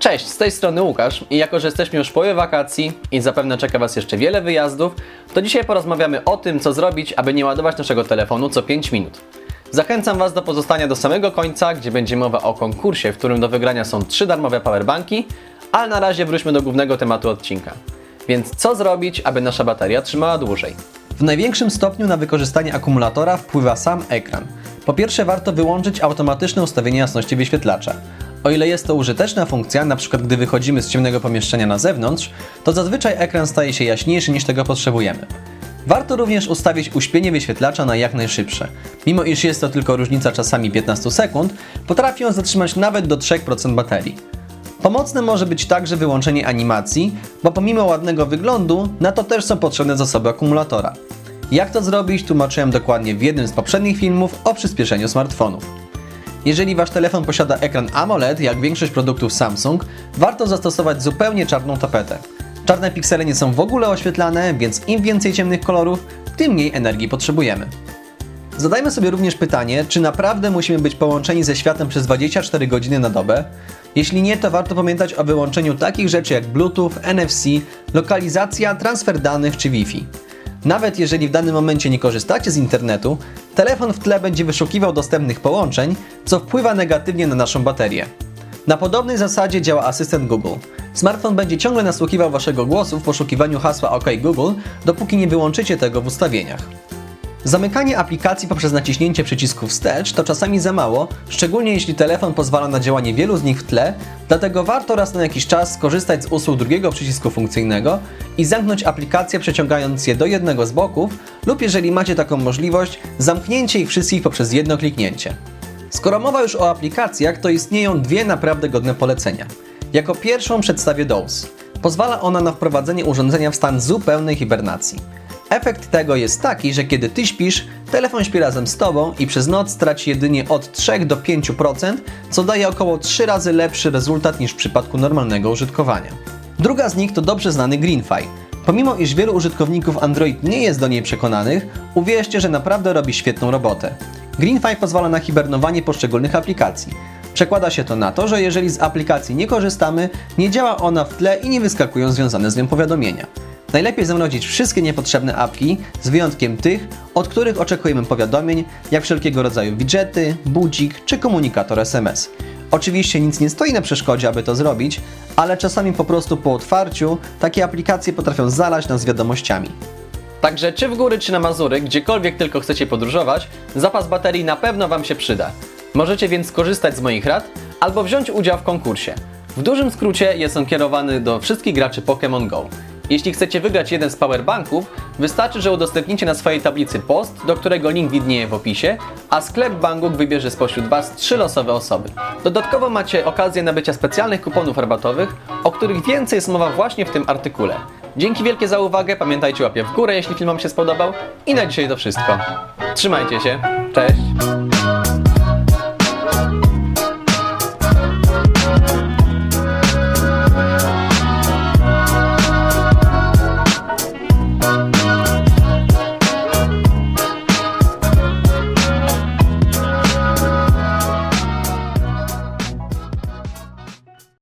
Cześć, z tej strony Łukasz i jako, że jesteśmy już w połowie wakacji i zapewne czeka Was jeszcze wiele wyjazdów, to dzisiaj porozmawiamy o tym, co zrobić, aby nie ładować naszego telefonu co 5 minut. Zachęcam Was do pozostania do samego końca, gdzie będzie mowa o konkursie, w którym do wygrania są trzy darmowe powerbanki, ale na razie wróćmy do głównego tematu odcinka. Więc co zrobić, aby nasza bateria trzymała dłużej? W największym stopniu na wykorzystanie akumulatora wpływa sam ekran. Po pierwsze warto wyłączyć automatyczne ustawienie jasności wyświetlacza. O ile jest to użyteczna funkcja, np. gdy wychodzimy z ciemnego pomieszczenia na zewnątrz, to zazwyczaj ekran staje się jaśniejszy niż tego potrzebujemy. Warto również ustawić uśpienie wyświetlacza na jak najszybsze. Mimo iż jest to tylko różnica czasami 15 sekund, potrafi on zatrzymać nawet do 3% baterii. Pomocne może być także wyłączenie animacji, bo pomimo ładnego wyglądu, na to też są potrzebne zasoby akumulatora. Jak to zrobić, tłumaczyłem dokładnie w jednym z poprzednich filmów o przyspieszeniu smartfonów. Jeżeli wasz telefon posiada ekran AMOLED, jak większość produktów Samsung, warto zastosować zupełnie czarną tapetę. Czarne piksele nie są w ogóle oświetlane, więc im więcej ciemnych kolorów, tym mniej energii potrzebujemy. Zadajmy sobie również pytanie, czy naprawdę musimy być połączeni ze światem przez 24 godziny na dobę? Jeśli nie, to warto pamiętać o wyłączeniu takich rzeczy jak Bluetooth, NFC, lokalizacja, transfer danych czy Wi-Fi. Nawet jeżeli w danym momencie nie korzystacie z internetu, telefon w tle będzie wyszukiwał dostępnych połączeń, co wpływa negatywnie na naszą baterię. Na podobnej zasadzie działa asystent Google. Smartfon będzie ciągle nasłuchiwał waszego głosu w poszukiwaniu hasła OK Google, dopóki nie wyłączycie tego w ustawieniach. Zamykanie aplikacji poprzez naciśnięcie przycisku wstecz to czasami za mało, szczególnie jeśli telefon pozwala na działanie wielu z nich w tle, dlatego warto raz na jakiś czas skorzystać z usług drugiego przycisku funkcyjnego i zamknąć aplikacje przeciągając je do jednego z boków lub jeżeli macie taką możliwość, zamknięcie ich wszystkich poprzez jedno kliknięcie. Skoro mowa już o aplikacjach, to istnieją dwie naprawdę godne polecenia. Jako pierwszą przedstawię DOS. Pozwala ona na wprowadzenie urządzenia w stan zupełnej hibernacji. Efekt tego jest taki, że kiedy ty śpisz, telefon śpi razem z tobą i przez noc traci jedynie od 3 do 5%, co daje około 3 razy lepszy rezultat niż w przypadku normalnego użytkowania. Druga z nich to dobrze znany GreenFi. Pomimo iż wielu użytkowników Android nie jest do niej przekonanych, uwierzcie, że naprawdę robi świetną robotę. GreenFi pozwala na hibernowanie poszczególnych aplikacji. Przekłada się to na to, że jeżeli z aplikacji nie korzystamy, nie działa ona w tle i nie wyskakują związane z nią powiadomienia. Najlepiej zamrozić wszystkie niepotrzebne apki, z wyjątkiem tych, od których oczekujemy powiadomień, jak wszelkiego rodzaju widgety, budzik czy komunikator SMS. Oczywiście nic nie stoi na przeszkodzie, aby to zrobić, ale czasami po prostu po otwarciu takie aplikacje potrafią zalać nas wiadomościami. Także czy w góry, czy na Mazury, gdziekolwiek tylko chcecie podróżować, zapas baterii na pewno Wam się przyda. Możecie więc skorzystać z moich rad albo wziąć udział w konkursie. W dużym skrócie jest on kierowany do wszystkich graczy Pokémon Go. Jeśli chcecie wygrać jeden z powerbanków, wystarczy, że udostępnicie na swojej tablicy post, do którego link widnieje w opisie, a sklep Banggood wybierze spośród Was trzy losowe osoby. Dodatkowo macie okazję nabycia specjalnych kuponów rabatowych, o których więcej jest mowa właśnie w tym artykule. Dzięki wielkie za uwagę, pamiętajcie łapie w górę, jeśli film Wam się spodobał i na dzisiaj to wszystko. Trzymajcie się, cześć!